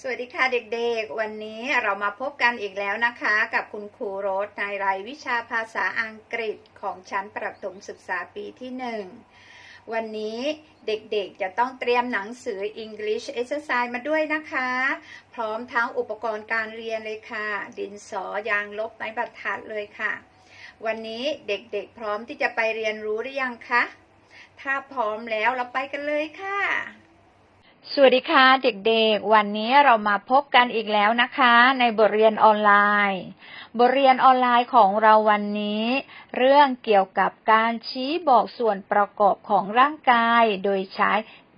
สวัสดีค่ะเด็กๆ วันนี้เรามาพบกันอีกแล้วนะคะ กับคุณครูโรสในรายวิชาภาษาอังกฤษของชั้นประถมศึกษาปีที่หนึ่งวันนี้เด็กๆจะต้องเตรียมหนังสือ English Exercise มาด้วยนะคะ พร้อมทั้งอุปกรณ์การเรียนเลยค่ะ ดินสอยางลบไม้บรรทัดเลยค่ะ วันนี้เด็กๆพร้อมที่จะไปเรียนรู้หรือยังคะ ถ้าพร้อมแล้วเราไปกันเลยค่ะ สวัสดีค่ะเด็กๆ วันนี้เรามาพบกันอีกแล้วนะคะ ในบทเรียนออนไลน์ บทเรียนออนไลน์ของเราวันนี้ เรื่องเกี่ยวกับการชี้บอกส่วนประกอบของร่างกาย โดยใช้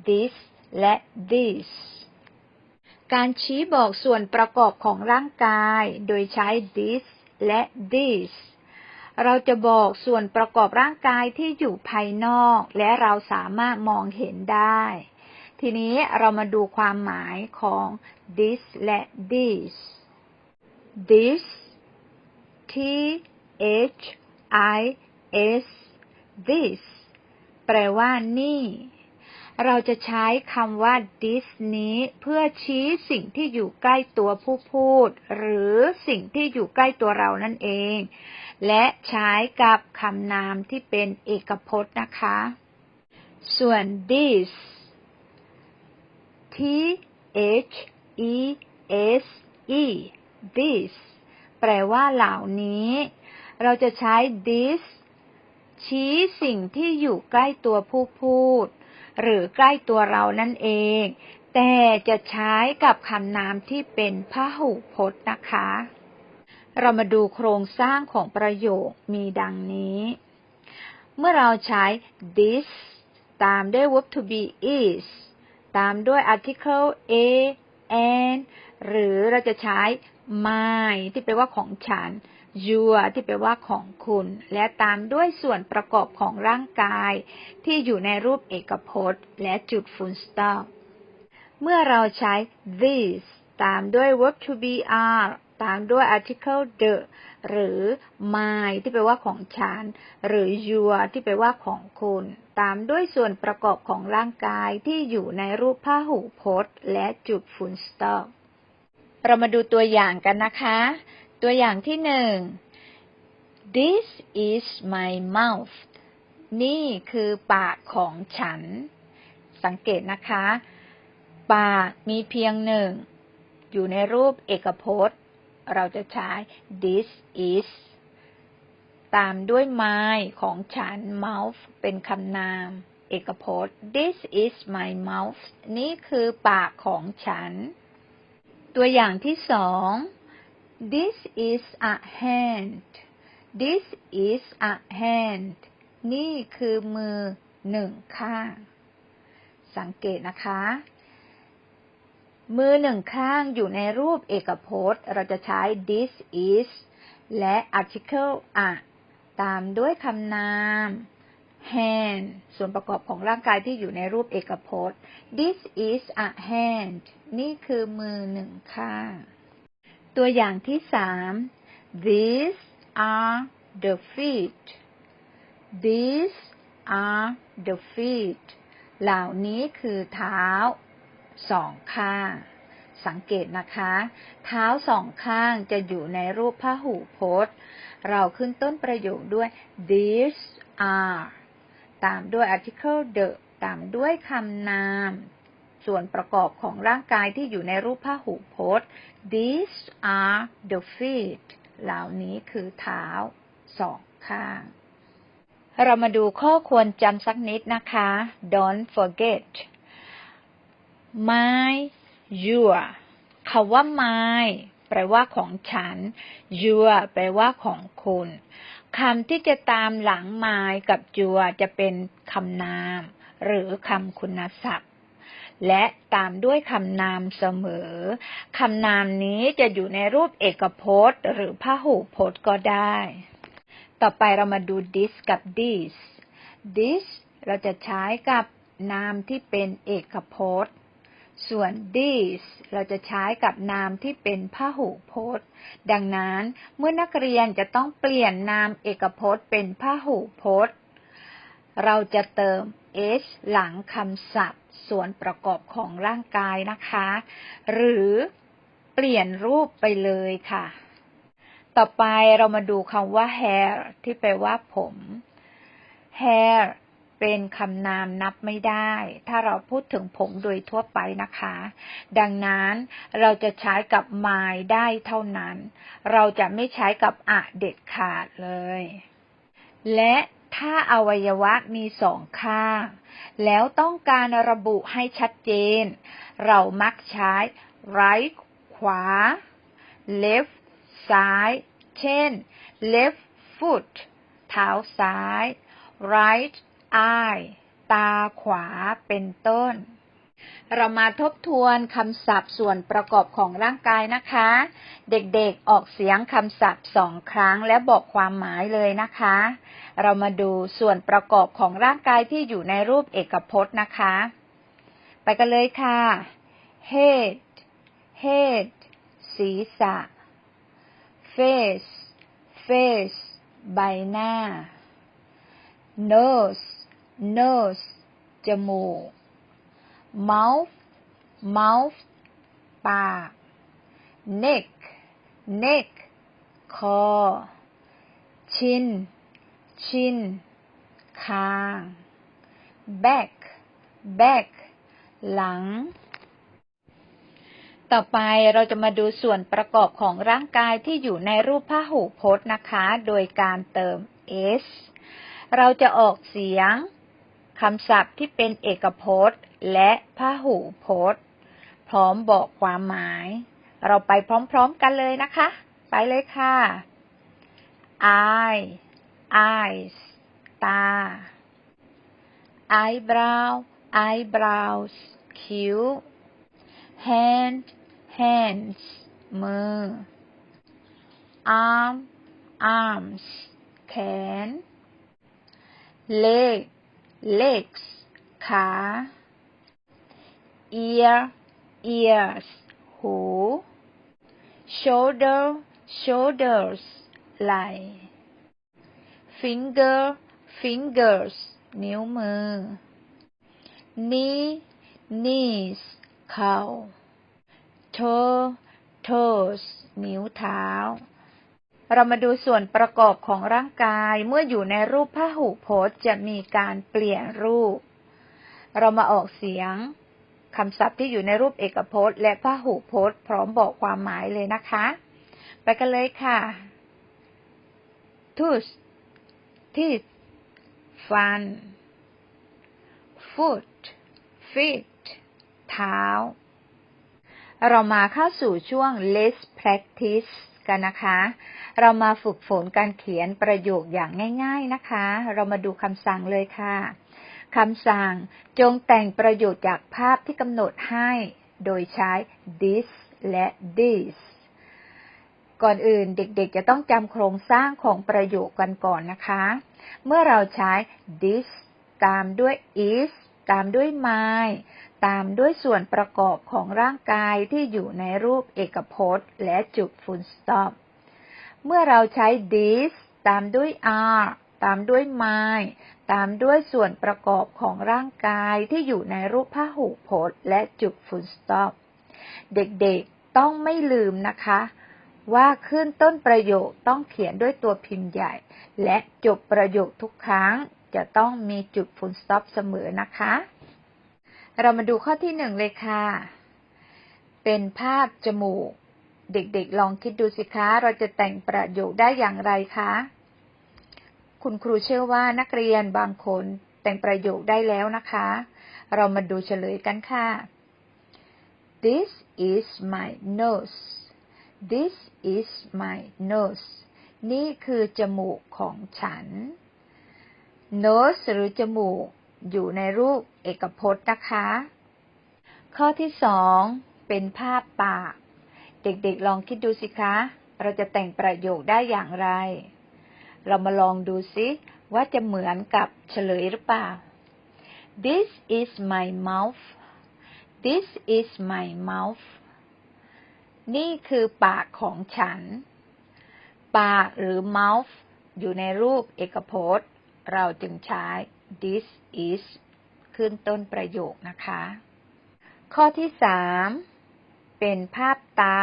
this และ this การชี้บอกส่วนประกอบของร่างกาย โดยใช้ this และ this เราจะบอกส่วนประกอบร่างกายที่อยู่ภายนอก และเราสามารถมองเห็นได้ ทีนี้เรามาดูความหมายของ this และ this this t h i s this แปลว่านี่ เราจะใช้คำว่า this นี้เพื่อชี้สิ่งที่อยู่ใกล้ตัวผู้พูด หรือสิ่งที่อยู่ใกล้ตัวเรานั่นเอง และใช้กับคำนามที่เป็นเอกพจน์นะคะ ส่วน this T H E S E this แปลว่าเหล่านี้ เราจะใช้ this ชี้สิ่งที่อยู่ใกล้ตัวผู้พูด หรือใกล้ตัวเรานั่นเอง แต่จะใช้กับคำนามที่เป็นพหูพจน์นะคะ เรามาดูโครงสร้างของประโยคมีดังนี้ เมื่อเราใช้ this ตามด้วย verb to be is ตามด้วย article a and หรือเราจะใช้ my ที่แปลว่าของฉัน your ที่แปลว่าของคุณ และตามด้วยส่วนประกอบของร่างกาย ที่อยู่ในรูปเอกพจน์ และจุด full stop เมื่อเราใช้ this ตามด้วย verb to be are ตามด้วย article the หรือ my ที่แปลว่าของฉัน หรือ your ที่แปลว่าของคุณ ตามด้วยส่วนประกอบของร่างกายที่อยู่ในรูปพหูพจน์ และจุด full stop เรามาดูตัวอย่างกันนะคะ ตัวอย่างที่หนึ่ง This is my mouth นี่คือปากของฉัน สังเกตนะคะ ปากมีเพียงหนึ่ง อยู่ในรูปเอกพจน์ เราจะใช้ this is ตามด้วย my ของฉัน mouth เป็นคำนาม เอกพจน์ this is my mouth นี่คือปากของฉัน ตัวอย่างที่สอง this is a hand this is a hand นี่คือมือหนึ่งข้าง สังเกตนะคะ มือหนึ่งข้างอยู่ในรูปเอกพจน์ เราจะใช้ this is และ article a ตามด้วยคำนาม hand ส่วนประกอบของร่างกายที่อยู่ในรูปเอกพจน์ this is a hand นี่คือมือหนึ่งข้าง ตัวอย่างที่สาม these are the feet these are the feet เหล่านี้คือเท้า สองข้าง สังเกตนะคะ เท้าสองข้างจะอยู่ในรูปพหูพจน์ เราขึ้นต้นประโยคด้วย these are ตามด้วย article the ตามด้วยคำนาม ส่วนประกอบของร่างกายที่อยู่ในรูปพหูพจน์ these are the feet เหล่านี้คือเท้าสองข้าง เรามาดูข้อควรจำสักนิดนะคะ don't forget my your คาว่า my แปลว่าของฉัน your แปลว่าของคุณคำที่จะตามหลัง my กับ your จะเป็นคำนาม หรือคำคุณศัพท์และตามด้วยคำนามเสมอ คำนามนี้จะอยู่ในรูปเอกพจน์ หรือพหูพจน์ก็ได้ ต่อไปเรามาดู this กับ this this เราจะใช้กับนามที่เป็นเอกพจน์ ส่วน this เราจะใช้กับนามที่เป็นพหูพจน์ ดังนั้นเมื่อนักเรียนจะต้องเปลี่ยนนามเอกพจน์เป็นพหูพจน์ เราจะเติม h หลังคำศัพท์ ส่วนประกอบของร่างกายนะคะ หรือเปลี่ยนรูปไปเลยค่ะ ต่อไปเรามาดูคำว่า hair ที่แปลว่าผม hair เป็นคำนามนับไม่ได้ ถ้าเราพูดถึงผมโดยทั่วไปนะคะ ดังนั้นเราจะใช้กับ my ได้เท่านั้น เราจะไม่ใช้กับอะเด็ดขาดเลย และถ้าอวัยวะมีสองข้าง แล้วต้องการระบุให้ชัดเจน เรามักใช้ right ขวา left ซ้าย เช่น left foot เท้าซ้าย right eye ตาขวา เป็นต้น เรามาทบทวนคำศัพท์ส่วนประกอบของร่างกายนะคะ เด็กๆออกเสียงคำศัพท์สองครั้งและบอกความหมายเลยนะคะ เรามาดูส่วนประกอบของร่างกายที่อยู่ในรูปเอกพจน์นะคะ ไปกันเลยค่ะ head head ศีรษะ face face ใบหน้า nose nose จมูก mouth mouth ปาก neck neck คอ chin chin คาง back back หลัง ต่อไปเราจะมาดูส่วนประกอบของร่างกายที่อยู่ในรูปพหูพจน์นะคะ โดยการเติม s เราจะออกเสียง คำศัพท์ที่เป็นเอกพจน์ และพหูพจน์ พร้อมบอกความหมาย เราไปพร้อมๆกันเลยนะคะ ไปเลยค่ะ eye eyes ตา eyebrow eyebrows คิ้ว hand hands มือ arm arms แขน leg legs ขา ear ears หู shoulder shoulders ไหล่ finger fingers นิ้วมือ knee knees เข่า toe toes นิ้วเท้า เรามาดูส่วนประกอบของร่างกายเมื่ออยู่ในรูปพหูพจน์จะมีการเปลี่ยนรูป เรามาออกเสียงคำศัพท์ที่อยู่ในรูปเอกพจน์ และพหูพจน์ พร้อมบอกความหมายเลยนะคะ ไปกันเลยค่ะ tooth teeth ฟัน foot feet เท้า เรามาเข้าสู่ช่วง let's practice กันนะคะ เรามาฝึกฝนการเขียนประโยคอย่างง่าย ๆนะคะ เรามาดูคำสั่งเลยค่ะคำสั่งจงแต่งประโยชน์จากภาพที่กำหนดให้ โดยใช้ this และ this ก่อนอื่นเด็กๆจะต้องจำโครงสร้างของประโยคกันก่อนนะคะ เมื่อเราใช้ this ตามด้วย is ตามด้วย my ตามด้วยส่วนประกอบของร่างกายที่อยู่ในรูปเอกพจน์ และจุด full stop เมื่อเราใช้ this ตามด้วย are ตามด้วย my ตามด้วยส่วนประกอบของร่างกายที่อยู่ในรูปพหูพจน์และจุด full stop เด็กๆต้องไม่ลืมนะคะ ว่าขึ้นต้นประโยคต้องเขียนด้วยตัวพิมพ์ใหญ่ และจบประโยคทุกครั้งจะต้องมีจุด full stop เสมอนะคะ เรามาดูข้อที่หนึ่งเลยค่ะ เป็นภาพจมูก เด็กๆ ลองคิดดูสิคะ เราจะแต่งประโยคได้อย่างไรคะ คุณครูเชื่อว่านักเรียนบางคนแต่งประโยคได้แล้วนะคะ เรามาดูเฉลยกันค่ะ This is my nose This is my nose นี่คือจมูกของฉัน nose หรือจมูก อยู่ในรูปเอกพจน์นะคะ ข้อที่สองเป็นภาพปาก เด็กๆลองคิดดูสิคะ เราจะแต่งประโยคได้อย่างไร เรามาลองดูซิว่าจะเหมือนกับเฉลยหรือเปล่า This is my mouth This is my mouth นี่คือปากของฉัน ปากหรือ mouth อยู่ในรูปเอกพจน์ เราจึงใช้ this is ขึ้นต้นประโยคนะคะ ข้อที่สาม เป็นภาพตา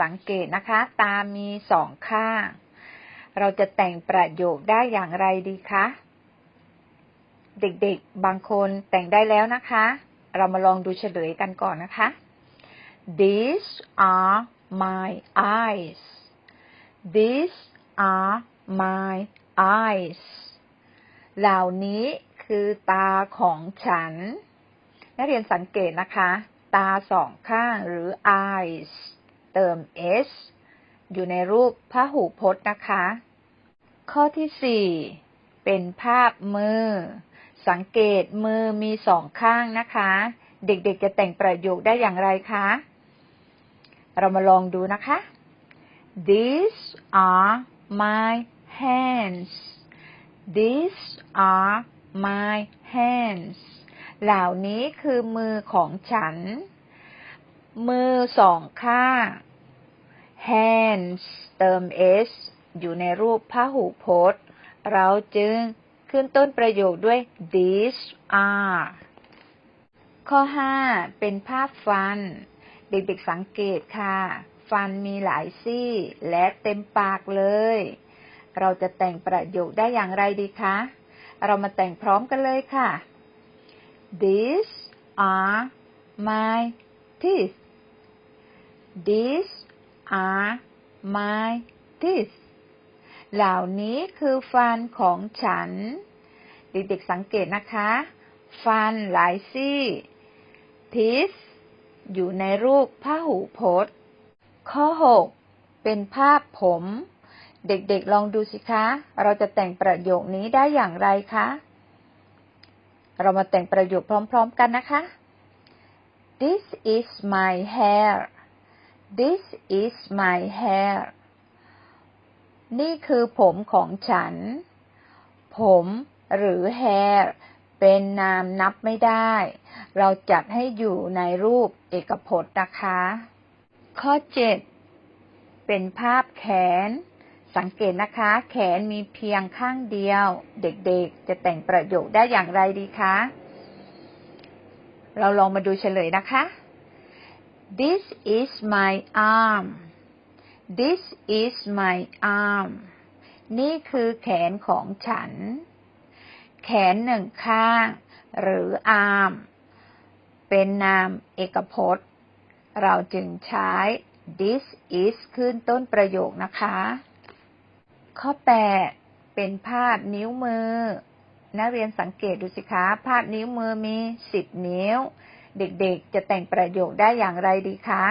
สังเกตนะคะ ตามีสองข้าง เราจะแต่งประโยคได้อย่างไรดีคะ เด็กๆ บางคนแต่งได้แล้วนะคะ เรามาลองดูเฉลยกันก่อนนะคะ These are my eyes These are my eyes เหล่านี้คือตาของฉัน นักเรียนสังเกตนะคะ ตาสองข้างหรือ eyes เติม s อยู่ในรูปพหูพจน์นะคะ ข้อที่สี่เป็นภาพมือ สังเกตมือมีสองข้างนะคะ เด็กๆจะแต่งประโยคได้อย่างไรคะ เรามาลองดูนะคะ These are my hands These are my hands เหล่านี้คือมือของฉัน มือสองข้าง hands เติม s อยู่ในรูปพหูพจน์ เราจึงขึ้นต้นประโยคด้วย these are ข้อ 5 เป็นภาพฟัน เด็กๆสังเกตค่ะ ฟันมีหลายซี่และเต็มปากเลย เราจะแต่งประโยคได้อย่างไรดีคะ เรามาแต่งพร้อมกันเลยค่ะ These are my teeth These are my teeth เหล่านี้คือฟันของฉัน เด็กๆสังเกตนะคะ ฟันหลายซี่ teeth อยู่ในรูปพหูพจน์ ข้อ 6 เป็นภาพผม เด็กๆลองดูสิคะ เราจะแต่งประโยคนี้ได้อย่างไรคะ เรามาแต่งประโยคพร้อม ๆ กันนะคะ This is my hair This is my hair นี่คือผมของฉัน ผมหรือ hair เป็นนามนับไม่ได้ เราจัดให้อยู่ในรูปเอกพจน์นะคะ ข้อ 7 เป็นภาพแขน สังเกตนะคะ แขนมีเพียงข้างเดียว เด็กๆ จะแต่งประโยคได้อย่างไรดีคะ เราลองมาดูเฉลยนะคะ This is my arm This is my arm นี่คือแขนของฉัน แขนหนึ่งข้าง หรือ arm เป็นนามเอกพจน์ เราจึงใช้ this is ขึ้นต้นประโยคนะคะ ข้อ8เป็นภาพนิ้วมือ นักเรียนสังเกตดูสิคะภาพนิ้วมือมี10นิ้ว เด็กๆ จะแต่งประโยคได้อย่างไรดีคะ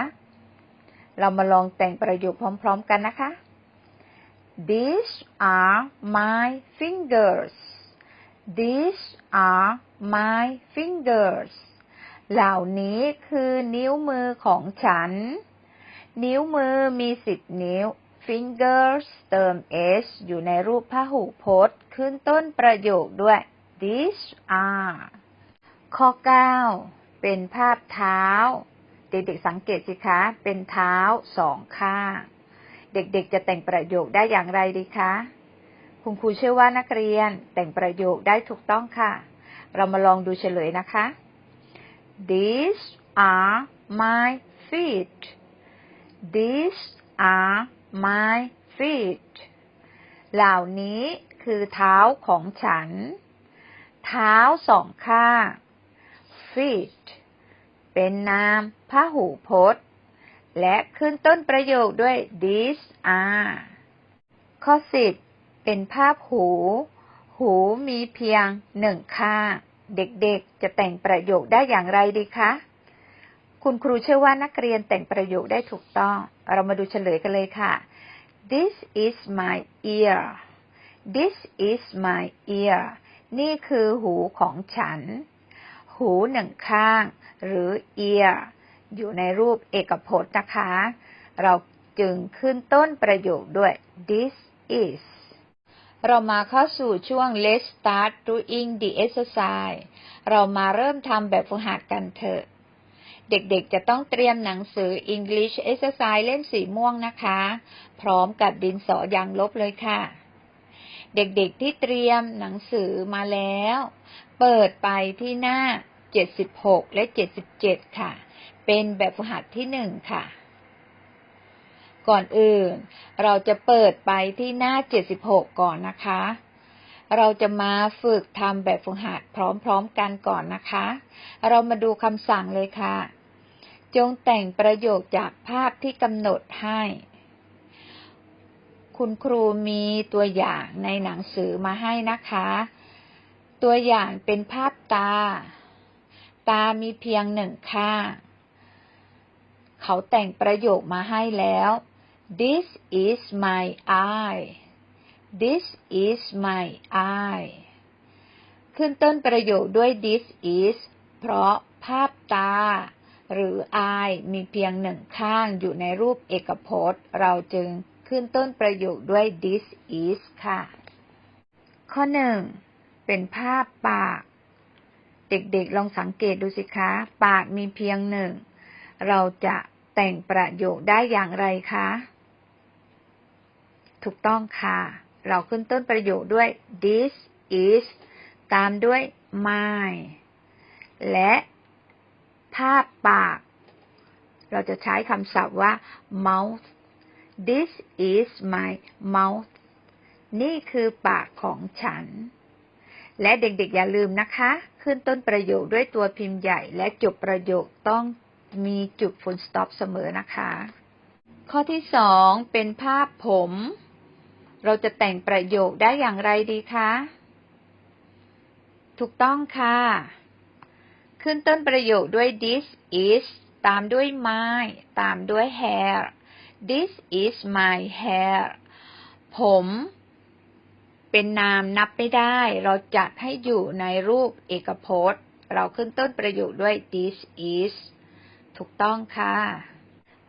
เรามาลองแต่งประโยคพร้อม ๆ กันนะคะ These are my fingers These are my fingers เหล่านี้คือนิ้วมือของฉัน นิ้วมือมีสิบนิ้ว fingers เติม s อยู่ในรูปพหูพจน์ ขึ้นต้นประโยคด้วย these are ข้อ 9 เป็นภาพเท้า เด็กๆสังเกตสิคะ เป็นเท้าสองข้าง เด็กๆจะแต่งประโยคได้อย่างไรดีคะ คุณครูเชื่อว่านักเรียนแต่งประโยคได้ถูกต้องค่ะ เรามาลองดูเฉลยนะคะ These are my feet These are my feet เหล่านี้คือเท้าของฉัน เท้าสองข้าง feet เป็นนามพหูพจน์ และขึ้นต้นประโยคด้วย these are ข้อสิบเป็นภาพหู หูมีเพียงหนึ่งข้าง เด็กๆจะแต่งประโยคได้อย่างไรดีคะ คุณครูเชื่อว่านักเรียนแต่งประโยคได้ถูกต้อง เรามาดูเฉลยกันเลยค่ะ This is my ear This is my ear นี่คือหูของฉัน หูหนึ่งข้าง หรือ ear อยู่ในรูปเอกพจน์นะคะ เราจึงขึ้นต้นประโยคด้วย this is เรามาเข้าสู่ช่วง let's start doing the exercise เรามาเริ่มทำแบบฝึกหัดกันเถอะ เด็กๆ จะต้องเตรียมหนังสือ English Exercise เล่มสีม่วงนะคะ พร้อมกับดินสอยางลบเลยค่ะ เด็กๆ ที่เตรียมหนังสือมาแล้ว เปิดไปที่หน้า 76 และ 77 ค่ะ เป็นแบบฝึกหัดที่หนึ่งค่ะ ก่อนอื่น เราจะเปิดไปที่หน้า 76 ก่อนนะคะ เราจะมาฝึกทำแบบฝึกหัดพร้อมๆกันก่อนนะคะ เรามาดูคำสั่งเลยค่ะ จงแต่งประโยคจากภาพที่กำหนดให้ คุณครูมีตัวอย่างในหนังสือมาให้นะคะ ตัวอย่างเป็นภาพตา ตามีเพียงหนึ่งข้าง เขาแต่งประโยคมาให้แล้ว This is my eye This is my eye ขึ้นต้นประโยคด้วย this is เพราะภาพตา หรือ eye มีเพียงหนึ่งข้างอยู่ในรูปเอกพจน์ เราจึงขึ้นต้นประโยคด้วย this is ค่ะ ข้อหนึ่งเป็นภาพปาก เด็กๆลองสังเกตดูสิคะ ปากมีเพียงหนึ่ง เราจะแต่งประโยคได้อย่างไรคะ ถูกต้องค่ะ เราขึ้นต้นประโยคด้วย this is ตามด้วย my และ ภาพปาก เราจะใช้คำศัพท์ว่า mouth this is my mouth นี่คือปากของฉัน และเด็กๆอย่าลืมนะคะ ขึ้นต้นประโยคด้วยตัวพิมพ์ใหญ่ และจบประโยคต้องมีจุด full stop เสมอนะคะ ข้อที่สองเป็นภาพผม เราจะแต่งประโยคได้อย่างไรดีคะ ถูกต้องค่ะ ขึ้นต้นประโยคด้วย this is ตามด้วย my ตามด้วย hair this is my hair ผมเป็นนามนับไม่ได้ เราจัดให้อยู่ในรูปเอกพจน์ เราขึ้นต้นประโยคด้วย this is ถูกต้องค่ะ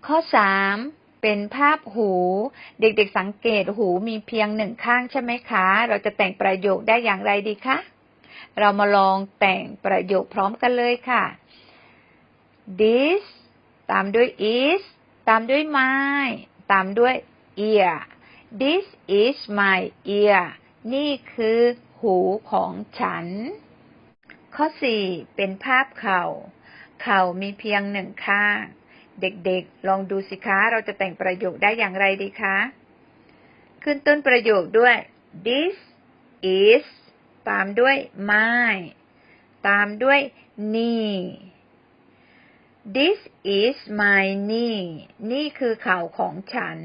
ข้อสามเป็นภาพหู เด็กๆสังเกตหูมีเพียงหนึ่งข้างใช่ไหมคะ เราจะแต่งประโยคได้อย่างไรดีคะ เรามาลองแต่งประโยคพร้อมกันเลยค่ะ this ตามด้วย is ตามด้วย my ตามด้วย ear this is my ear นี่คือหูของฉัน ข้อสี่เป็นภาพเข่า เข่ามีเพียงหนึ่งข้าง เด็กๆ ลองดูสิคะ เราจะแต่งประโยคได้อย่างไรดีคะ ขึ้นต้นประโยคด้วย this is ตามด้วย my ตามด้วย knee this is my knee นี่คือเข่าของฉัน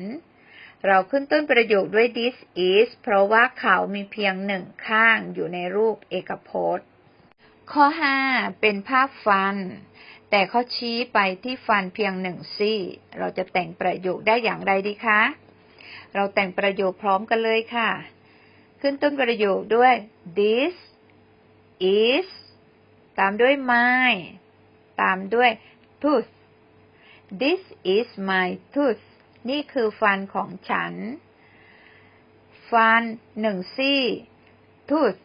เราขึ้นต้นประโยคด้วย this is เพราะว่าเข่ามีเพียงหนึ่งข้างอยู่ในรูปเอกพจน์ ข้อห้าเป็นภาพฟัน แต่เขาชี้ไปที่ฟันเพียงหนึ่งซี่ เราจะแต่งประโยคได้อย่างไรดีคะ เราแต่งประโยคพร้อมกันเลยค่ะ ขึ้นต้นประโยคด้วย this is ตามด้วย my ตามด้วย tooth this is my tooth นี่คือฟันของฉัน ฟันหนึ่งซี่ tooth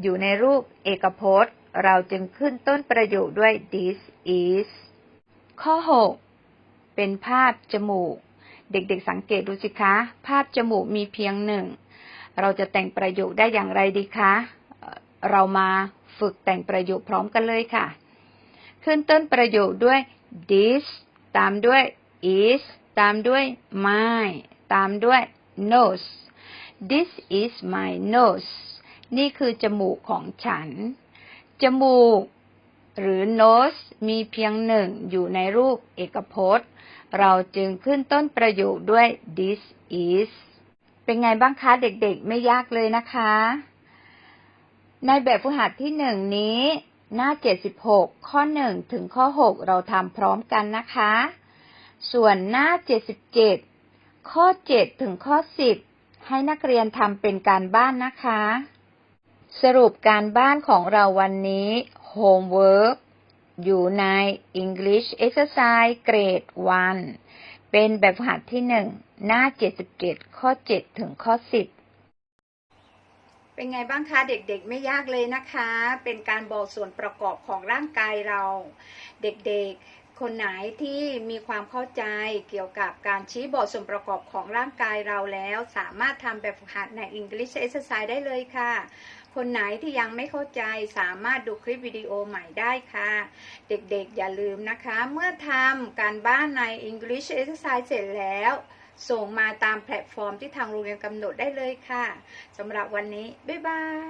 อยู่ในรูปเอกพจน์ เราจึงขึ้นต้นประโยคด้วย this is ข้อ 6 เป็นภาพจมูก เด็กๆสังเกตดูสิคะ ภาพจมูกมีเพียงหนึ่ง เราจะแต่งประโยคได้อย่างไรดีคะ เรามาฝึกแต่งประโยคพร้อมกันเลยค่ะ ขึ้นต้นประโยคด้วย this ตามด้วย is ตามด้วย my ตามด้วย nose this is my nose นี่คือจมูกของฉัน จมูก หรือ nose มีเพียงหนึ่งอยู่ในรูปเอกพจน์ เราจึงขึ้นต้นประโยคด้วย this is เป็นไงบ้างคะเด็กๆ ไม่ยากเลยนะคะ ในแบบฝึกหัดที่หนึ่งนี้ หน้า 76 ข้อ 1 ถึงข้อ 6 เราทำพร้อมกันนะคะ ส่วนหน้า 77 ข้อ 7 ถึงข้อ 10 ให้นักเรียนทำเป็นการบ้านนะคะ สรุปการบ้านของเราวันนี้ homework อยู่ใน English Exercise Grade 1 เป็นแบบฝึกหัดที่1หน้า 77 ข้อ 7 ถึงข้อ 10 เป็นไงบ้างคะเด็กๆไม่ยากเลยนะคะ เป็นการบอกส่วนประกอบของร่างกายเรา เด็กๆคนไหนที่มีความเข้าใจเกี่ยวกับการชี้บอกส่วนประกอบของร่างกายเราแล้ว สามารถทำแบบฝึกหัดใน English Exercise ได้เลยค่ะ คนไหนที่ยังไม่เข้าใจสามารถดูคลิปวิดีโอใหม่ได้ค่ะ เด็กๆอย่าลืมนะคะ เมื่อทำการบ้านใน English Exercise เสร็จแล้ว ส่งมาตามแพลตฟอร์มที่ทางโรงเรียนกำหนดได้เลยค่ะสำหรับวันนี้ บ๊ายบาย